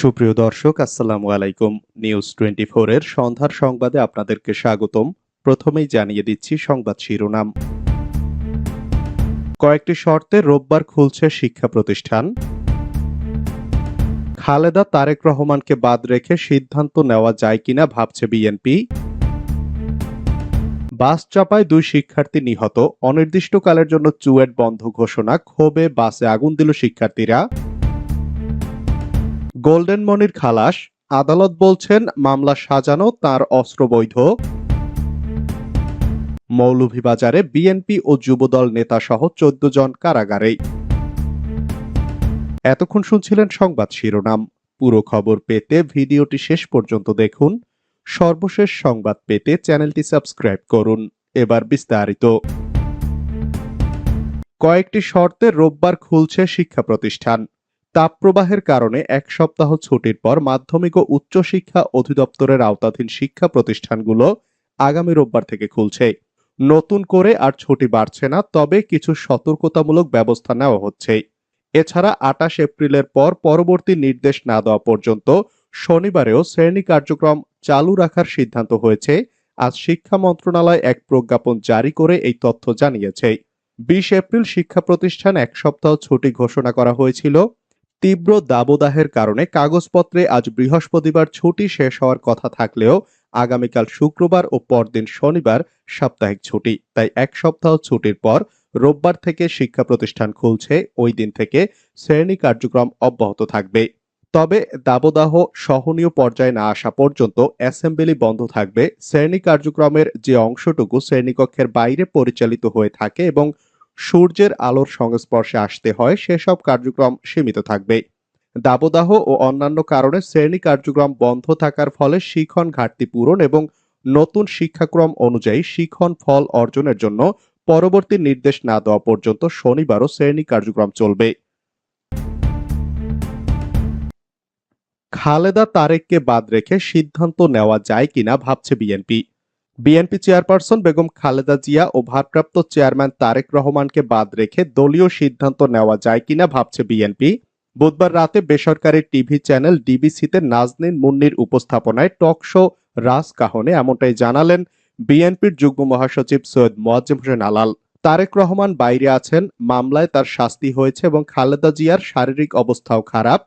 সুপ্রিয় দর্শক, আসসালামু আলাইকুম। নিউজ টোয়েন্টি এর সন্ধ্যার সংবাদে আপনাদেরকে স্বাগতম। প্রথমেই জানিয়ে দিচ্ছি সংবাদ শিরোনাম। কয়েকটি শর্তে রোববার খুলছে শিক্ষা প্রতিষ্ঠান। খালেদা তারেক রহমানকে বাদ রেখে সিদ্ধান্ত নেওয়া যায় কিনা ভাবছে বিএনপি। বাস চাপায় দুই শিক্ষার্থী নিহত। অনির্দিষ্টকালের জন্য চুয়েট বন্ধ ঘোষণা। ক্ষোভে বাসে আগুন দিল শিক্ষার্থীরা। গোল্ডেন মনির খালাস আদালত বলছেন, মামলা সাজানো তার অস্ত্র বৈধ। মৌলভীবাজারে বিএনপি ও যুবদল নেতা সহ চোদ্দ জন কারাগারে এতক্ষণ শুনছিলেন সংবাদ শিরোনাম। পুরো খবর পেতে ভিডিওটি শেষ পর্যন্ত দেখুন। সর্বশেষ সংবাদ পেতে চ্যানেলটি সাবস্ক্রাইব করুন। এবার বিস্তারিত। কয়েকটি শর্তে রোববার খুলছে শিক্ষা প্রতিষ্ঠান। তাপপ্রবাহের কারণে এক সপ্তাহ ছুটির পর মাধ্যমিক ও উচ্চশিক্ষা অধিদপ্তরের আওতাধীন শিক্ষা প্রতিষ্ঠানগুলো আগামী রোববার থেকে খুলছে। নতুন করে আর ছুটি বাড়ছে না, তবে কিছু সতর্কতামূলক ব্যবস্থা নেওয়া হচ্ছে। এছাড়া আটাশ এপ্রিলের পর পরবর্তী নির্দেশ না দেওয়া পর্যন্ত শনিবারেও শ্রেণি কার্যক্রম চালু রাখার সিদ্ধান্ত হয়েছে। আজ শিক্ষা মন্ত্রণালয় এক প্রজ্ঞাপন জারি করে এই তথ্য জানিয়েছে। বিশ এপ্রিল শিক্ষা প্রতিষ্ঠান এক সপ্তাহ ছুটি ঘোষণা করা হয়েছিল। তীব্র দাবদাহের কারণে কাগজপত্রে আজ বৃহস্পতিবার ছুটি শেষ হওয়ার কথা থাকলেও আগামীকাল শুক্রবার ও পরদিন শনিবার সাপ্তাহিক ছুটি। তাই এক সপ্তাহ ছুটির পর রোববার থেকে শিক্ষা প্রতিষ্ঠান খুলছে। ওই দিন থেকে শ্রেণি কার্যক্রম অব্যাহত থাকবে। তবে দাবদাহ সহনীয় পর্যায়ে না আসা পর্যন্ত অ্যাসেম্বলি বন্ধ থাকবে। শ্রেণি কার্যক্রমের যে অংশটুকু শ্রেণীকক্ষের বাইরে পরিচালিত হয়ে থাকে এবং সূর্যের আলোর সংস্পর্শে আসতে হয়, সেসব কার্যক্রম সীমিত থাকবে। দাবদাহ ও অন্যান্য কারণে শ্রেণি কার্যক্রম বন্ধ থাকার ফলে শিখন ঘাটতি পূরণ এবং নতুন শিক্ষাক্রম অনুযায়ী শিখন ফল অর্জনের জন্য পরবর্তী নির্দেশ না দেওয়া পর্যন্ত শনিবারও শ্রেণি কার্যক্রম চলবে। খালেদা তারেককে বাদ রেখে সিদ্ধান্ত নেওয়া যায় কিনা ভাবছে BNP. BNP chairperson Begum Khaleda Zia ও ভারপ্রাপ্ত চেয়ারম্যান তারেক রহমানকে বাদ রেখে দলীয় সিদ্ধান্ত নেওয়া যায় কিনা ভাবছে বিএনপি। বুধবার রাতে বেসরকারি টিভি চ্যানেল ডিবিসিতে নাজনীন মুন্নির উপস্থাপনায় টক শো রাজ কাহনে এমনটাই জানালেন বিএনপির যুগ্ম মহাসচিব সৈয়দ মোয়াজ্জেম হোসেন আলাল। তারেক রহমান বাইরে আছেন, মামলায় তার শাস্তি হয়েছে এবং খালেদা জিয়ার শারীরিক অবস্থাও খারাপ।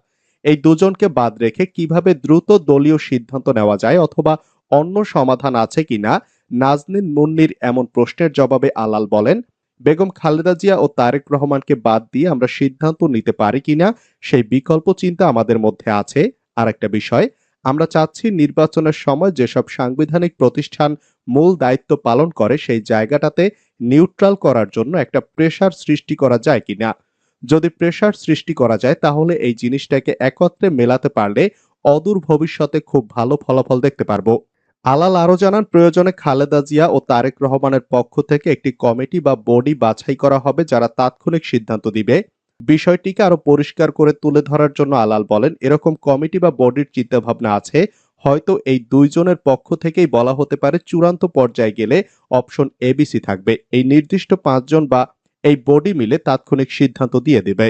এই দুজনকে বাদ রেখে কীভাবে দ্রুত দলীয় সিদ্ধান্ত নেওয়া যায় অথবা অন্য সমাধান আছে কিনা? নাজনীন মুন্নির এমন প্রশ্নের জবাবে আলাল বলেন, বেগম খালেদা জিয়া ও তারেক রহমানকে বাদ দিয়ে আমরা সিদ্ধান্ত নিতে পারি কিনা? সেই বিকল্প চিন্তা আমাদের মধ্যে আছে। আর একটা বিষয়, আমরা চাচ্ছি নির্বাচনের সময় যেসব সাংবিধানিক প্রতিষ্ঠান মূল দায়িত্ব পালন করে সেই জায়গাটাতে নিউট্রাল করার জন্য একটা প্রেশার সৃষ্টি করা যায় কিনা? যদি প্রেশার সৃষ্টি করা যায়, তাহলে এই জিনিসটাকে একত্রে মেলাতে পারলে অদূর ভবিষ্যতে খুব ভালো ফলাফল দেখতে পারব। আলাল আরও জানান, প্রয়োজনে খালেদা জিয়া ও তারেক রহমানের পক্ষ থেকে একটি কমিটি বা বডি বাছাই করা হবে যারা তাৎক্ষণিক সিদ্ধান্ত দিবে। বিষয়টিকে আরও পরিষ্কার করে তুলে ধরার জন্য আলাল বলেন, এরকম কমিটি বা বডির চিন্তাভাবনা আছে, হয়তো এই দুইজনের পক্ষ থেকেই বলা হতে পারে চূড়ান্ত পর্যায়ে গেলে অপশন এবিসি থাকবে। এই নির্দিষ্ট পাঁচজন বা এই বডি মিলে তাৎক্ষণিক সিদ্ধান্ত দিয়ে দেবে।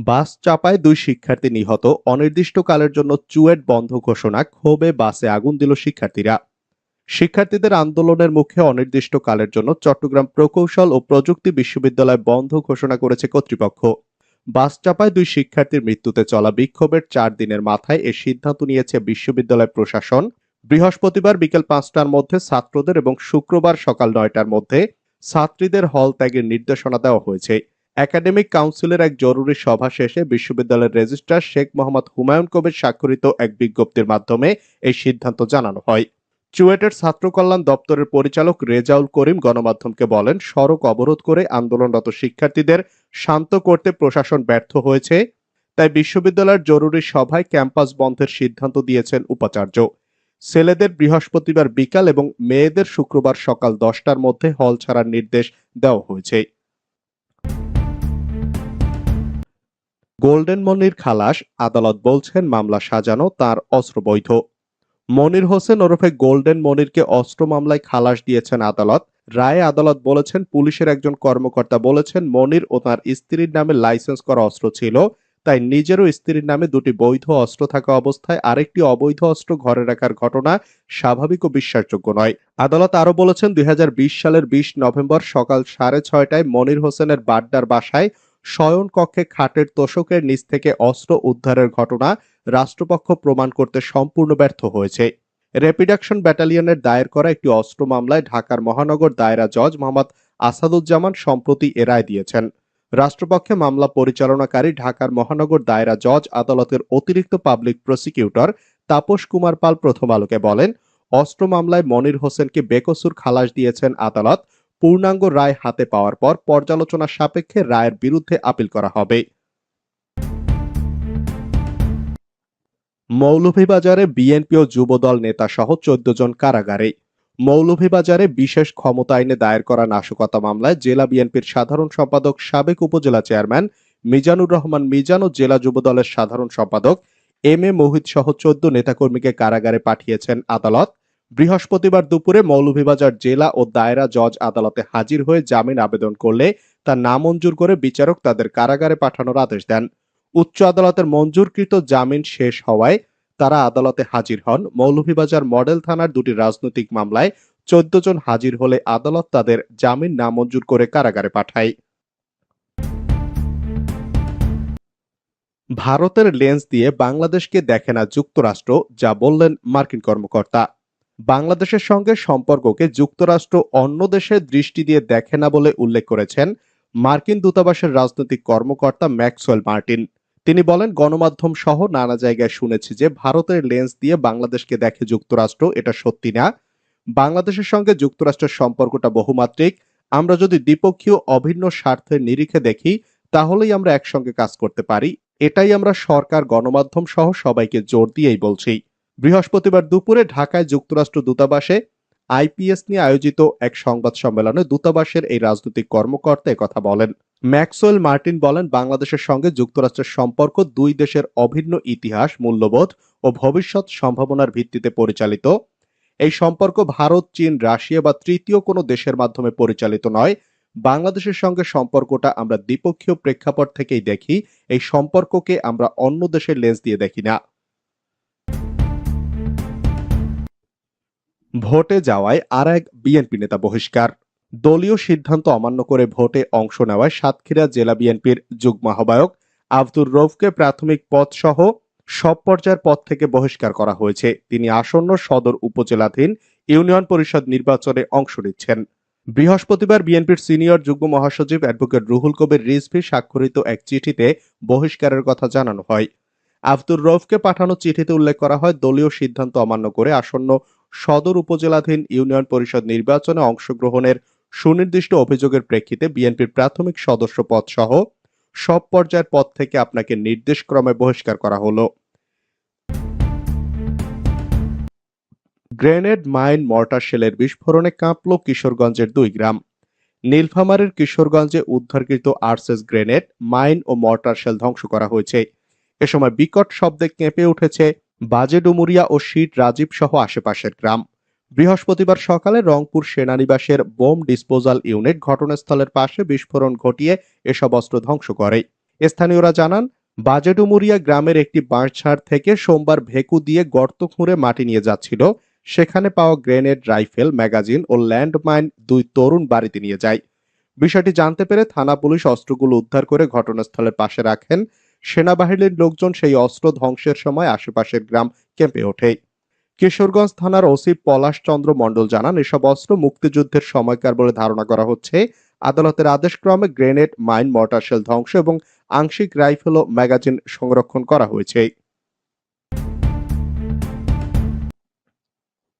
বাস চাপায় দুই শিক্ষার্থী নিহত। অনির্দিষ্টকালের জন্য চুয়েট বন্ধ ঘোষণা, ক্ষোভে বাসে আগুন দিল শিক্ষার্থীরা। শিক্ষার্থীদের আন্দোলনের মুখে অনির্দিষ্টকালের জন্য চট্টগ্রাম প্রকৌশল ও প্রযুক্তি বিশ্ববিদ্যালয় বন্ধ ঘোষণা করেছে কর্তৃপক্ষ। বাস চাপায় দুই শিক্ষার্থীর মৃত্যুতে চলা বিক্ষোভের চার দিনের মাথায় এ সিদ্ধান্ত নিয়েছে বিশ্ববিদ্যালয় প্রশাসন। বৃহস্পতিবার বিকেল পাঁচটার মধ্যে ছাত্রদের এবং শুক্রবার সকাল নয়টার মধ্যে ছাত্রীদের হল ত্যাগের নির্দেশনা দেওয়া হয়েছে। একাডেমিক কাউন্সিলের এক জরুরি সভা শেষে বিশ্ববিদ্যালয়ের রেজিস্ট্রার শেখ মোহাম্মদ হুমায়ুন কবির স্বাক্ষরিত এক বিজ্ঞপ্তির মাধ্যমে এই সিদ্ধান্ত জানানো হয়। চুয়েটের ছাত্র কল্যাণ দপ্তরের পরিচালক রেজাউল করিম গণমাধ্যমকে বলেন, সড়ক অবরোধ করে আন্দোলনরত শিক্ষার্থীদের শান্ত করতে প্রশাসন ব্যর্থ হয়েছে, তাই বিশ্ববিদ্যালয়ের জরুরি সভায় ক্যাম্পাস বন্ধের সিদ্ধান্ত দিয়েছেন উপাচার্য। ছেলেদের বৃহস্পতিবার বিকাল এবং মেয়েদের শুক্রবার সকাল দশটার মধ্যে হল ছাড়ার নির্দেশ দেওয়া হয়েছে। গোল্ডেন মনির খালাস আদালত বলছেন মামলা সাজানো তার অস্ত্র বৈধ। মনির হোসেন ওরফে গোল্ডেন মনিরকে অস্ত্র মামলায় খালাস দিয়েছেন আদালত। রায়ে আদালত বলেছেন, পুলিশের একজন কর্মকর্তা বলেছেন, মনির ও তার স্ত্রীর নামে লাইসেন্স করা অস্ত্র ছিল, তাই নিজেরও স্ত্রীর নামে দুটি বৈধ অস্ত্র থাকা অবস্থায় আরেকটি অবৈধ অস্ত্র ঘরে রাখার ঘটনা স্বাভাবিক ও বিশ্বাসযোগ্য নয়। আদালত আরও বলেছেন, দুই হাজার বিশ সালের বিশ নভেম্বর সকাল সাড়ে ছয়টায় মনির হোসেনের বাড্ডার বাসায় শয়ন কক্ষে খাটের তোষকের নিচ থেকে অস্ত্র উদ্ধারের ঘটনা রাষ্ট্রপক্ষ প্রমাণ করতে সম্পূর্ণ ব্যর্থ হয়েছে। র্যাপিড অ্যাকশন ব্যাটালিয়নের দায়ের করা একটি অস্ত্র মামলায় ঢাকার মহানগর দায়রা জজ মোহাম্মদ আসাদুজ্জামান সম্প্রতি এ রায় দিয়েছেন। রাষ্ট্রপক্ষে মামলা পরিচালনাকারী ঢাকার মহানগর দায়রা জজ আদালতের অতিরিক্ত পাবলিক প্রসিকিউটর তাপস কুমার পাল প্রথম আলোকে বলেন, অস্ত্র মামলায় মনির হোসেনকে বেকসুর খালাস দিয়েছেন আদালত পূর্ণাঙ্গ রায় হাতে পাওয়ার পর পর্যালোচনা সাপেক্ষে রায়ের বিরুদ্ধে আপিল করা হবে। মৌলভীবাজারে বিএনপি ও যুবদল নেতা সহ চোদ্দ জন কারাগারে। মৌলভীবাজারে বিশেষ ক্ষমতা আইনে দায়ের করা নাশকতা মামলায় জেলা বিএনপির সাধারণ সম্পাদক সাবেক উপজেলা চেয়ারম্যান মিজানুর রহমান মিজান ও জেলা যুবদলের সাধারণ সম্পাদক এম এ মোহিত সহ চোদ্দ নেতাকর্মীকে কারাগারে পাঠিয়েছেন আদালত। বৃহস্পতিবার দুপুরে মৌলভীবাজার জেলা ও দায়রা জজ আদালতে হাজির হয়ে জামিন আবেদন করলে তা নামঞ্জুর করে বিচারক তাদের কারাগারে পাঠানোর আদেশ দেন। উচ্চ আদালতের মঞ্জুরকৃত জামিন শেষ হওয়ায় তারা আদালতে হাজির হন। মৌলভীবাজার মডেল থানার দুটি রাজনৈতিক মামলায় চোদ্দ জন হাজির হলে আদালত তাদের জামিন নামঞ্জুর করে কারাগারে পাঠায়। ভারতের লেন্স দিয়ে বাংলাদেশকে দেখে না যুক্তরাষ্ট্র, যা বললেন মার্কিন কর্মকর্তা। বাংলাদেশের সঙ্গে সম্পর্ককে যুক্তরাষ্ট্র অন্য দেশের দৃষ্টি দিয়ে দেখে না বলে উল্লেখ করেছেন মার্কিন দূতাবাসের রাজনৈতিক কর্মকর্তা ম্যাক্সওয়েল মার্টিন। তিনি বলেন, গণমাধ্যম সহ নানা জায়গায় শুনেছি যে ভারতের লেন্স দিয়ে বাংলাদেশকে দেখে যুক্তরাষ্ট্র এটা সত্যি না। বাংলাদেশের সঙ্গে যুক্তরাষ্ট্রের সম্পর্কটা বহুমাত্রিক। আমরা যদি দ্বিপক্ষীয় অভিন্ন স্বার্থের নিরিখে দেখি, তাহলেই আমরা একসঙ্গে কাজ করতে পারি। এটাই আমরা সরকার, গণমাধ্যম সহ সবাইকে জোর দিয়েই বলছি। বৃহস্পতিবার দুপুরে ঢাকায় যুক্তরাষ্ট্র দূতাবাসে আইপিএস নিয়ে আয়োজিত এক সংবাদ সম্মেলনে দূতাবাসের এই রাজনৈতিক কর্মকর্তা কথা বলেন। ম্যাক্সওয়েল মার্টিন বলেন, বাংলাদেশের সঙ্গে যুক্তরাষ্ট্রের সম্পর্ক দুই দেশের অভিন্ন ইতিহাস, মূল্যবোধ ও ভবিষ্যৎ সম্ভাবনার ভিত্তিতে পরিচালিত। এই সম্পর্ক ভারত, চীন, রাশিয়া বা তৃতীয় কোনো দেশের মাধ্যমে পরিচালিত নয়। বাংলাদেশের সঙ্গে সম্পর্কটা আমরা দ্বিপক্ষীয় প্রেক্ষাপট থেকেই দেখি। এই সম্পর্ককে আমরা অন্য দেশের লেন্স দিয়ে দেখি না। ভোটে যাওয়ায় আর এক বিএনপি নেতা বহিষ্কার। দলীয় সিদ্ধান্ত অমান্য করে ভোটে অংশ নেওয়ায় সাতক্ষীরা জেলা বিএনপির যুগ্ম আহ্বায়ক আব্দুর রৌফকে প্রাথমিক পদ সহ সব পর্যায়ের পদ থেকে বহিষ্কার করা হয়েছে। তিনি আসন্ন সদর উপজেলাধীন ইউনিয়ন পরিষদ নির্বাচনে অংশ নিচ্ছেন। বৃহস্পতিবার বিএনপির সিনিয়র যুগ্ম মহাসচিব অ্যাডভোকেট রুহুল কবির রিজভি স্বাক্ষরিত এক চিঠিতে বহিষ্কারের কথা জানানো হয়। আব্দুর রৌফকে পাঠানো চিঠিতে উল্লেখ করা হয়, দলীয় সিদ্ধান্ত অমান্য করে আসন্ন সদর উপজেলাধীন ইউনিয়ন পরিষদ নির্বাচনে অংশগ্রহণের সুনির্দিষ্ট অভিযোগের প্রেক্ষিতে বিএনপির প্রাথমিক সদস্য পদ সহ সব পর্যায়ের পদ থেকে আপনাকে নির্দেশক্রমে বহিষ্কার করা হলো। গ্রেনেড মাইন মর্টার শেলের বিস্ফোরণে কাঁপল কিশোরগঞ্জের দুই গ্রাম। নীলফামারের কিশোরগঞ্জে উদ্ধারকৃত আরসেস গ্রেনেড, মাইন ও মর্টার শেল ধ্বংস করা হয়েছে। এ সময় বিকট শব্দে কেঁপে উঠেছে বাজেডুমুরিয়া ও শীত রাজীব সহ আশেপাশের গ্রাম। বৃহস্পতিবার সকালে রংপুর সেনানিবাসের বোম ডিসপোজাল ইউনিট ঘটনাস্থলের পাশে বিস্ফোরণ ঘটিয়ে এসব অস্ত্র ধ্বংস করে। স্থানীয়রা জানান বাজেডুমুরিয়া গ্রামের একটি বাঁশঝাড় থেকে সোমবার ভেকু দিয়ে গর্ত খুঁড়ে মাটি নিয়ে যাচ্ছিল। সেখানে পাওয়া গ্রেনেড, রাইফেল, ম্যাগাজিন ও ল্যান্ডমাইন দুই তরুণ বাড়িতে নিয়ে যায়। বিষয়টি জানতে পেরে থানা পুলিশ অস্ত্রগুলো উদ্ধার করে ঘটনাস্থলের পাশে রাখেন সেনাবাহিনীর লোকজন সেই অস্ত্র ধ্বংসের সময় আশেপাশের গ্রাম কেঁপে ওঠে। কিশোরগঞ্জ থানার ওসি পলাশ চন্দ্র মণ্ডল জানান, এসব অস্ত্র মুক্তিযুদ্ধের সময়কার বলে ধারণা করা হচ্ছে। আদালতের আদেশক্রমে গ্রেনেড, মাইন মর্টার শেল ধ্বংস এবং আংশিক রাইফেল ও ম্যাগাজিন সংরক্ষণ করা হয়েছে।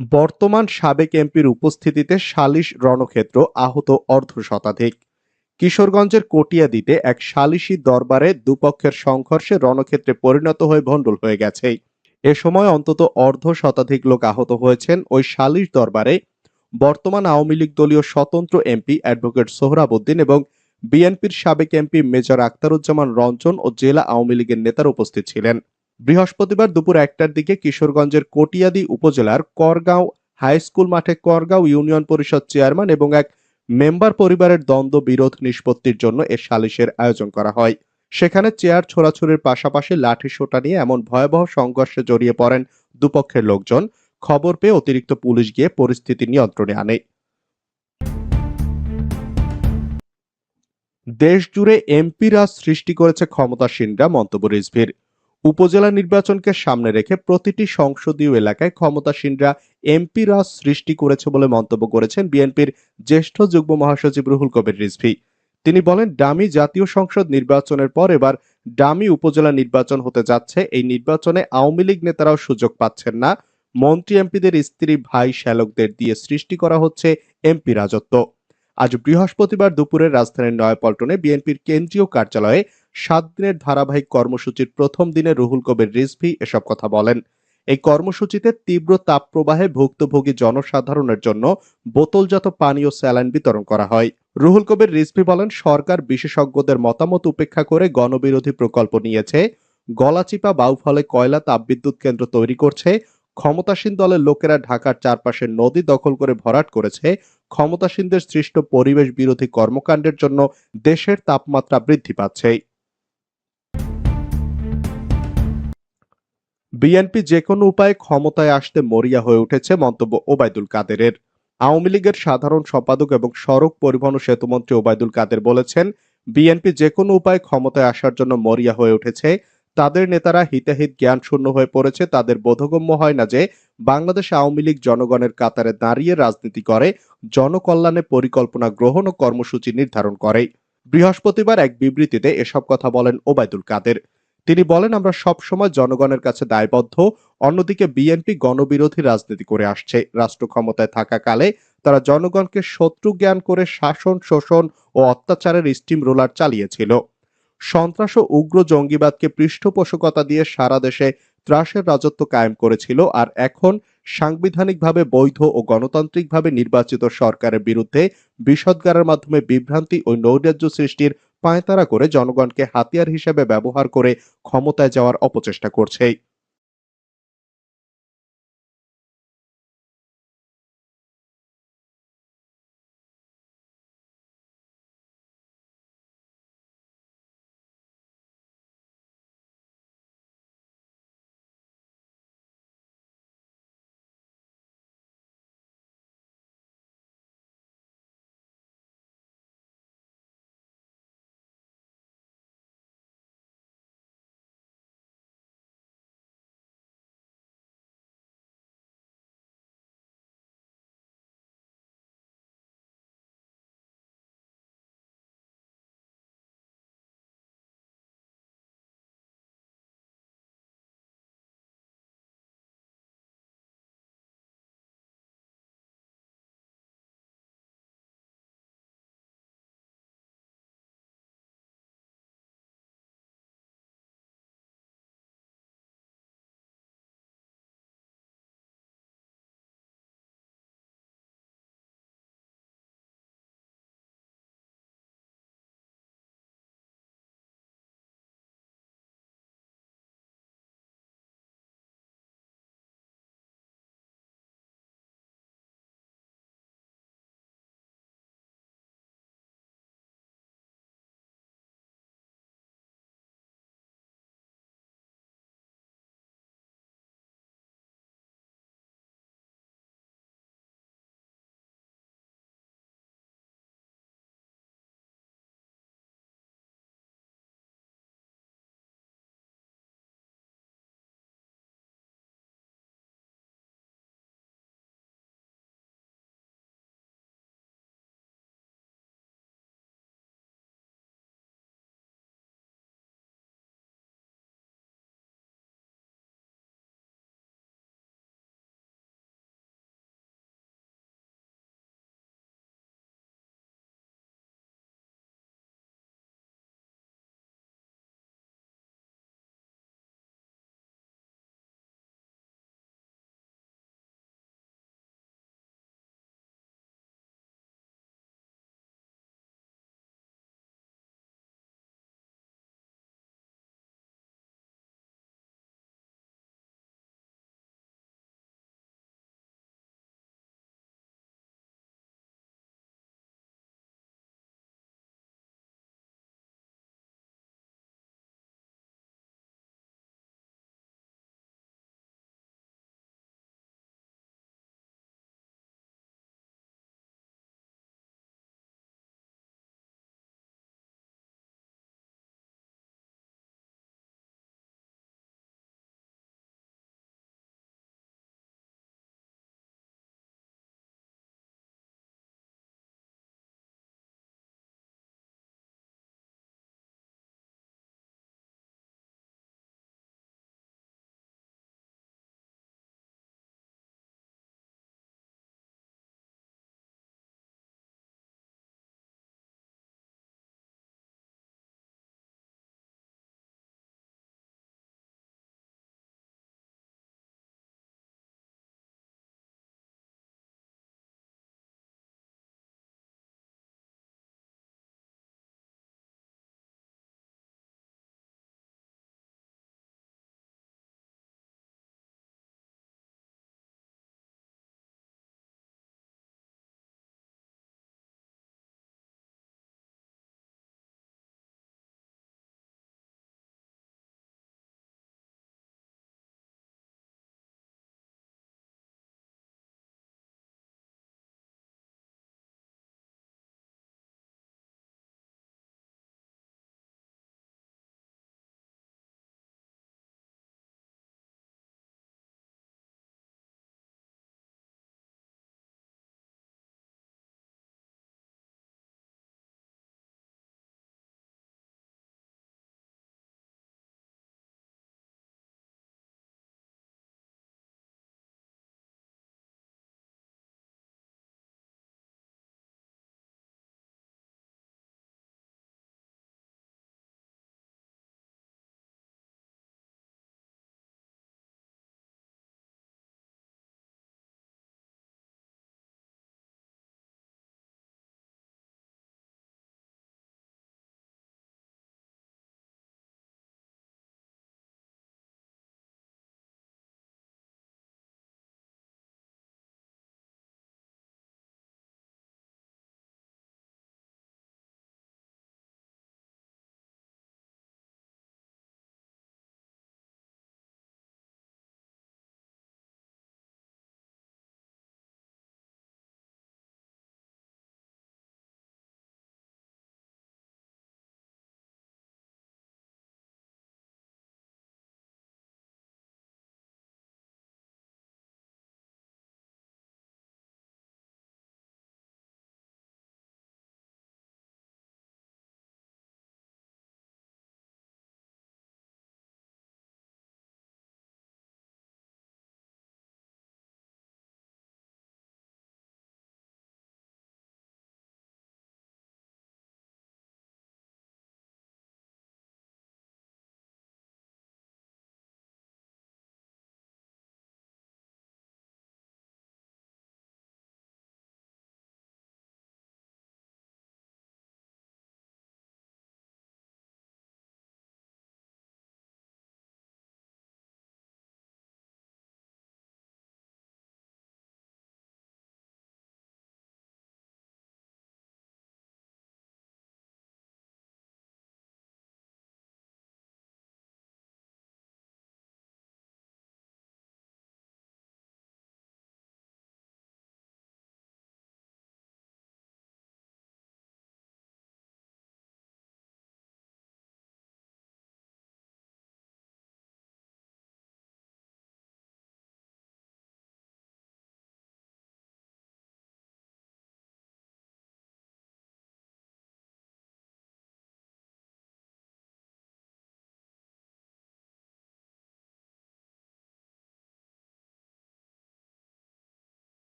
বর্তমান সাবেক এমপির উপস্থিতিতে সালিশ রণক্ষেত্র আহত অর্ধ শতাধিক। কিশোরগঞ্জের কটিয়াদিতে এক সালিশি দরবারে দুপক্ষের সংঘর্ষে রণক্ষেত্রে পরিণত হয়ে ভণ্ডুল হয়ে গেছে। এ সময় অন্তত অর্ধ শতাধিক লোক আহত হয়েছেন। ওই সালিশ দরবারে বর্তমান আওয়ামী লীগ দলীয় স্বতন্ত্র এমপি অ্যাডভোকেট সোহরাবুদ্দিন এবং বিএনপির সাবেক এমপি মেজর আক্তারুজ্জামান রঞ্জন ও জেলা আওয়ামী লীগের নেতারা উপস্থিত ছিলেন। বৃহস্পতিবার দুপুর একটার দিকে কিশোরগঞ্জের কটিয়াদি উপজেলার করগাঁও হাই স্কুল মাঠে করগাঁও ইউনিয়ন পরিষদ চেয়ারম্যান এবং এক মেম্বার পরিবারের দ্বন্দ্ব বিরোধ নিষ্পত্তির জন্য এ সালিশের আয়োজন করা হয়। সেখানে চেয়ার ছোড়াছুড়ির পাশাপাশি লাঠি সোটা নিয়ে এমন ভয়াবহ সংঘর্ষে জড়িয়ে পড়েন দুপক্ষের লোকজন। খবর পেয়ে অতিরিক্ত পুলিশ গিয়ে পরিস্থিতি নিয়ন্ত্রণে আনে। দেশ জুড়ে এমপি রাজ সৃষ্টি করেছে ক্ষমতাসীনরা, মন্তব্য রিজভির। উপজেলা নির্বাচনকে সামনে রেখে প্রতিটি সংসদীয় এলাকায় ক্ষমতাসীনরা এমপি রাজ সৃষ্টি করেছে বলে মন্তব্য করেছেন বিএনপির জ্যেষ্ঠ যুগ্ম মহাসচিব রুহুল কবির রিজভি। তিনি বলেন, ডামি জাতীয় সংসদ নির্বাচনের পর এবার ডামি উপজেলা নির্বাচন হতে যাচ্ছে। এই নির্বাচনে আওয়ামী লীগ নেতারাও সুযোগ পাচ্ছেন না। মন্ত্রী এমপিদের স্ত্রী, ভাই, শ্যালকদের দিয়ে সৃষ্টি করা হচ্ছে এমপি রাজত্ব। আজ বৃহস্পতিবার দুপুরে রাজধানীর নয়াপল্টনে বিএনপির কেন্দ্রীয় কার্যালয়ে সাত দিনের ধারাবাহিক কর্মসূচির প্রথম দিনে রুহুল কবির রিজভি এসব কথা বলেন। এই কর্মসূচিতে তীব্র তাপপ্রবাহে ভুক্তভোগী জনসাধারণের জন্য বোতলজাত পানি ও স্যালাইন বিতরণ করা হয়। রুহুল কবির রিজভি বলেন, সরকার বিশেষজ্ঞদের মতামত উপেক্ষা করে গণবিরোধী প্রকল্প নিয়েছে, গলাচিপা বাউফলে কয়লা তাপবিদ্যুৎ কেন্দ্র তৈরি করছে, ক্ষমতাসীন দলের লোকেরা ঢাকার চারপাশে নদী দখল করে ভরাট করেছে, ক্ষমতাসীনদের সৃষ্ট পরিবেশ বিরোধী কর্মকাণ্ডের জন্য দেশের তাপমাত্রা বৃদ্ধি পাচ্ছে। বিএনপি যে কোনো উপায়ে ক্ষমতায় আসতে মরিয়া হয়ে উঠেছে মন্তব্য ওবায়দুল কাদেরের। আওয়ামী লীগের সাধারণ সম্পাদক এবং সড়ক পরিবহন সেতুমন্ত্রী ওবায়দুল কাদের বলেছেন, বিএনপি যে কোনো উপায়ে ক্ষমতায় আসার জন্য মরিয়া হয়ে উঠেছে। তাদের নেতারা হিতাহিত জ্ঞান শূন্য হয়ে পড়েছে। তাদের বোধগম্য হয় না যে বাংলাদেশ আওয়ামী লীগ জনগণের কাতারে দাঁড়িয়ে রাজনীতি করে, জনকল্যাণে পরিকল্পনা গ্রহণ ও কর্মসূচি নির্ধারণ করে। বৃহস্পতিবার এক বিবৃতিতে এসব কথা বলেন ওবায়দুল কাদের। তিনি বলেন, আমরা সব সময় জনগণের কাছে দায়বদ্ধ। অন্যদিকে বিএনপি গণবিরোধী রাজনীতি করে আসছে। রাষ্ট্র ক্ষমতায় থাকাকালে তারা জনগণকে শত্রু জ্ঞান করে শাসন, শোষণ ও অত্যাচারের স্টিম রোলার চালিয়েছিল। সন্ত্রাস ও উগ্র জঙ্গিবাদকে পৃষ্ঠপোষকতা দিয়ে সারা দেশে ত্রাসের রাজত্ব কায়েম করেছিল আর এখন সাংবিধানিকভাবে বৈধ ও গণতান্ত্রিকভাবে নির্বাচিত সরকারের বিরুদ্ধে বিষদগারের মাধ্যমে বিভ্রান্তি ও নৈরাজ্য সৃষ্টির পায়তারা করে জনগণকে হাতিয়ার হিসেবে ব্যবহার করে ক্ষমতায় যাওয়ার অপচেষ্টা করছে